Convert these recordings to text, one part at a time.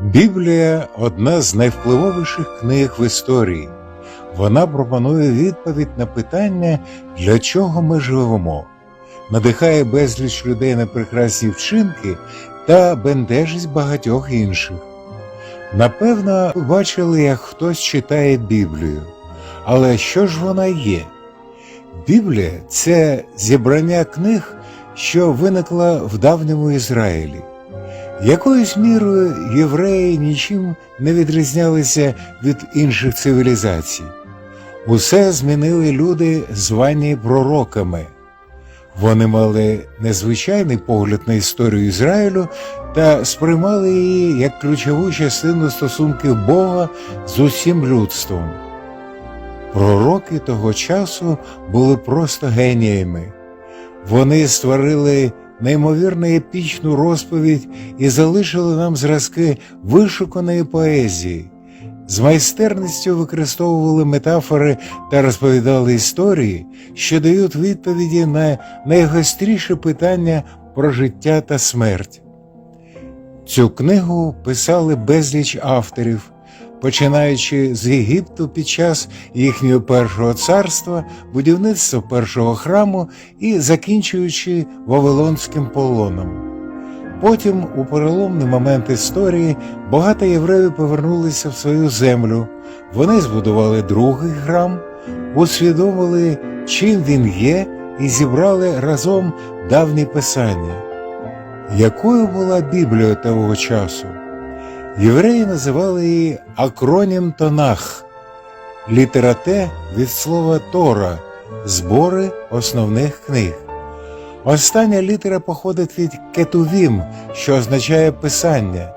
Біблія одна з найвпливовіших книг в історії. Вона пропонує відповідь на питання, для чого ми живемо, надихає безліч людей на прекрасні вчинки та бентежить багатьох інших. Напевно, ви бачили, як хтось читає Біблію. Але що ж вона є? Біблія це зібрання книг, що виникла в давньому Ізраїлі. Якоюсь мірою євреї нічим не відрізнялися від інших цивілізацій. Усе змінили люди, звані пророками. Вони мали незвичайний погляд на історію Ізраїлю та сприймали її як ключову частину стосунків Бога з усім людством. Пророки того часу були просто геніями. Вони створили неймовірно епічну розповідь і залишили нам зразки вишуканої поезії. З майстерністю використовували метафори та розповідали історії, що дають відповіді на найгостріші питання про життя та смерть. Цю книгу писали безліч авторів, починаючи з Єгипту під час їхнього першого царства, будівництва першого храму і закінчуючи Вавилонським полоном. Потім, у переломний момент історії, багато євреїв повернулися в свою землю. Вони збудували другий храм, усвідомили, чим він є, і зібрали разом давні писання. Якою була Біблія того часу? Євреї називали її акронім Тонах, літера Т від слова Тора, збори основних книг. Остання літера походить від кетувім, що означає писання.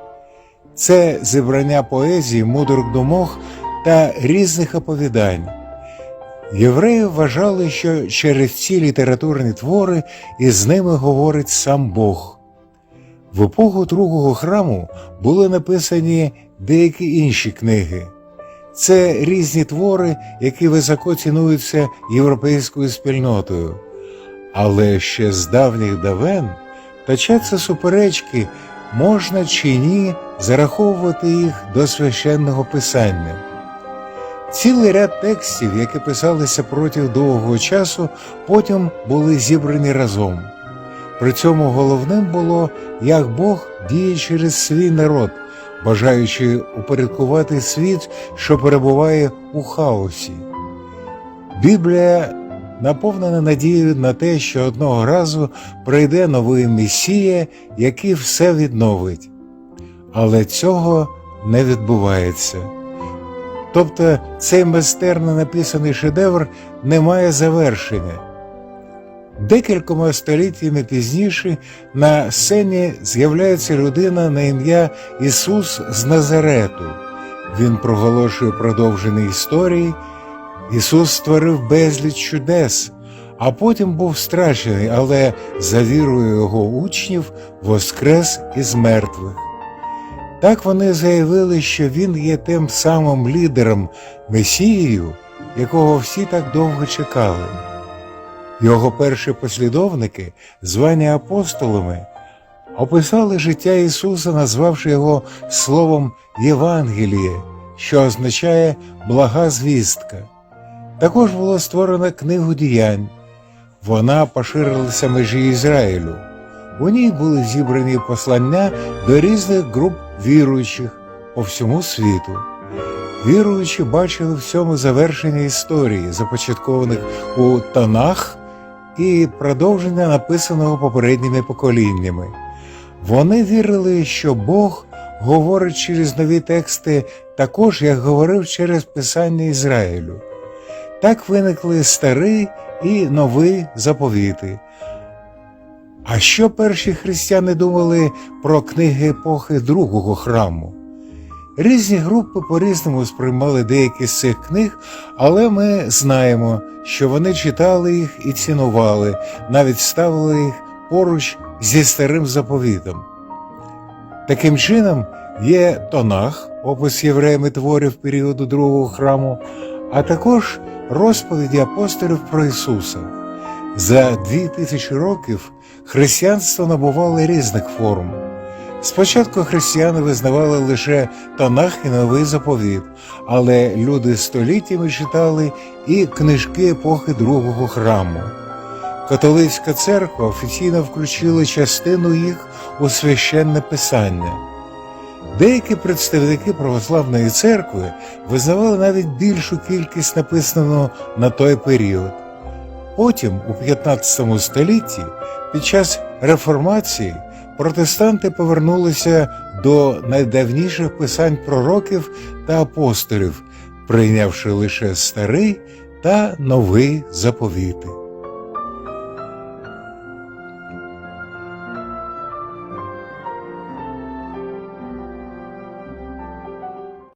Це зібрання поезії, мудрих думок та різних оповідань. Євреї вважали, що через ці літературні твори із ними говорить сам Бог. В епоху другого храму були написані деякі інші книги. Це різні твори, які високо цінуються європейською спільнотою. Але ще з давніх давен точаться суперечки, можна чи ні зараховувати їх до священного писання. Цілий ряд текстів, які писалися протягом довгого часу, потім були зібрані разом. При цьому головним було, як Бог діє через свій народ, бажаючи упорядкувати світ, що перебуває у хаосі. Біблія наповнена надією на те, що одного разу прийде новий Месія, який все відновить. Але цього не відбувається. Тобто цей майстерно написаний шедевр не має завершення. Декількома століттями пізніше на сцені з'являється людина на ім'я Ісус з Назарету. Він проголошує продовження історії. Ісус створив безліч чудес, а потім був страчений, але за вірою його учнів воскрес із мертвих. Так вони заявили, що він є тим самим лідером, Месією, якого всі так довго чекали. Його перші послідовники, звані апостолами, описали життя Ісуса, назвавши його словом Євангеліє, що означає блага звістка. Також було створено книгу діянь. Вона поширилася межі Ізраїлю. У ній були зібрані послання до різних груп віруючих по всьому світу. Віруючі бачили в цьому завершення історії, започаткованих у Танах і продовження написаного попередніми поколіннями. Вони вірили, що Бог говорить через нові тексти також, як говорив через Писання Ізраїлю. Так виникли старий і новий заповіти. А що перші християни думали про книги епохи другого храму? Різні групи по-різному сприймали деякі з цих книг, але ми знаємо, що вони читали їх і цінували, навіть ставили їх поруч зі старим заповітом. Таким чином, є Тонах, опис євреями творів періоду другого храму, а також розповіді апостолів про Ісуса. За дві тисячі років християнство набувало різних форм. Спочатку християни визнавали лише Танах і Новий заповіт, але люди століттями читали і книжки епохи другого храму. Католицька церква офіційно включила частину їх у священне писання. Деякі представники православної церкви визнавали навіть більшу кількість написаного на той період. Потім, у 15 столітті, під час реформації, протестанти повернулися до найдавніших писань пророків та апостолів, прийнявши лише старий та новий заповіти.